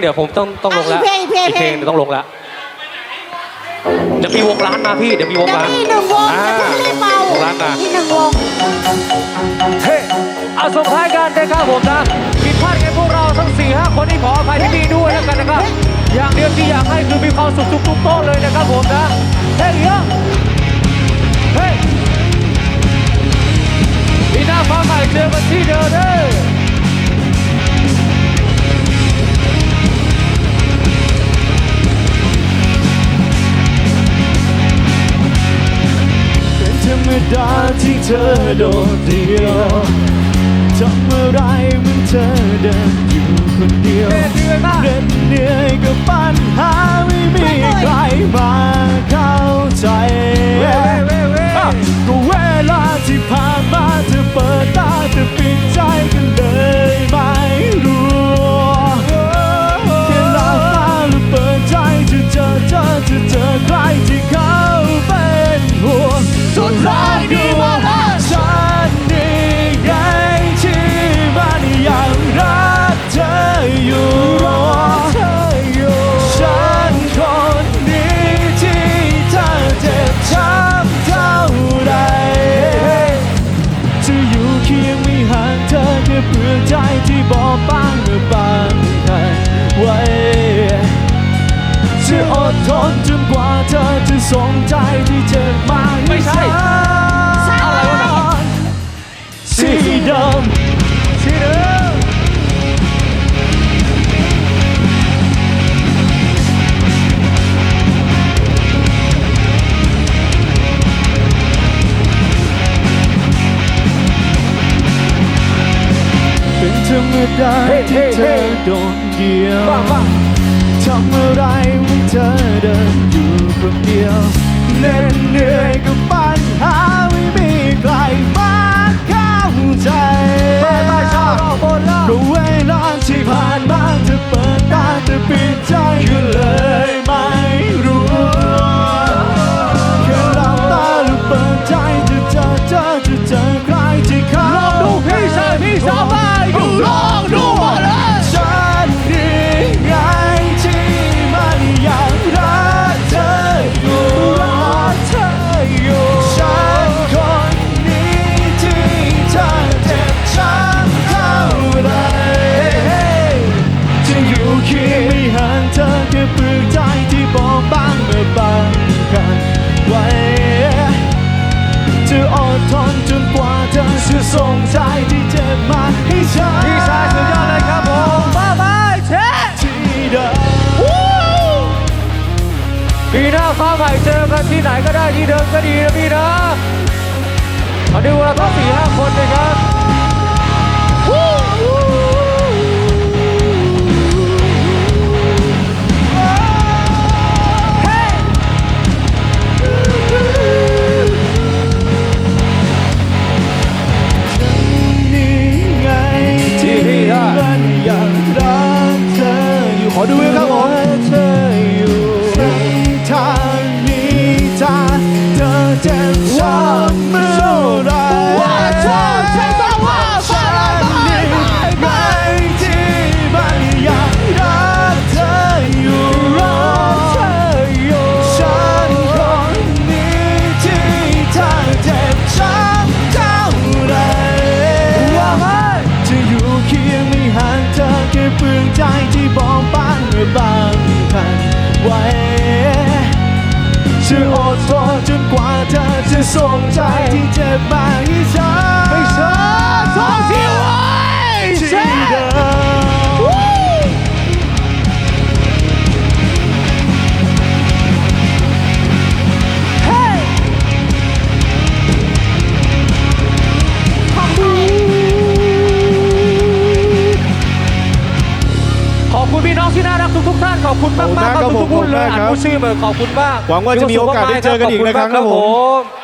เดี๋ยวผมต้องต้องลงแล้วอะอีกเพลงอีกเพลงเดี๋ยวต้องลงแล้วเดี๋ยวมีวงร้านมาพี่เดี๋ยวมีวงเดี๋ยวร้านมีหนึ่งวงอ่าจะเพิ่งรีบเมาวงร้านมามีหนึ่งวงเฮ้เอาส่งท้ายกันนะครับผมนะผิดพลาดกันพวกเราทั้ง4ี่ห้าคนที่ขออภัยที่นี่ด้วยแล้วกันนะครับ อย่างเดียวที่อยากให้คือมีความสุขทุกๆโต๊ะเลยนะครับผมนะเฮ้ยเยอะเฮ้ย ปีหน้าฟ้าใหม่เจอกันที่เดิม ดาที่เธอโดดเดียวทำอะไรเหมือนเธอเดินอยู่คนเดียวเฮ้ยเหนื่อยมากเหน็ดเหนื่อยกับปัญหา ใจที่บอบบางเมื่อบางกันไว้จะอดทนจนกว่าเธอจะสงใจที่ ดาเฮ้ที่เฮ้เธอโดนเกี่ยวว่าว่าทำอะไร เคียงไม่ห่างเธอแค่เปลือกใจที่บอบบางเมื่อบางกันไว้จะอดทนจนกว่าเธอจะส่งใจที่เจ็บมาให้ฉันพี่ชายสุดยอดเลยครับผมบ้าบายเช็ที่เดิมปีหน้าฟ้าใหม่เจอกันที่ไหนก็ได้ที่เดิมก็ดีนะพี่นะเอาดูเราต้องสี่ห้าคนนะครับ บ จะอดทนจนกว่าเธอจะส่งใจที่เจ็บมาให้ฉันไม่ใช่สอ คุณพี่น้องที่น่ารักทุกๆท่านขอบคุณมากๆครับขอบคุณทุกๆคนเลยมากอ่านครับผู้ชื่อเหมือนขอบคุณมากหวังว่าจะมีโอกาสได้เจอกันอีกนะครับขอบณมากครับผมผม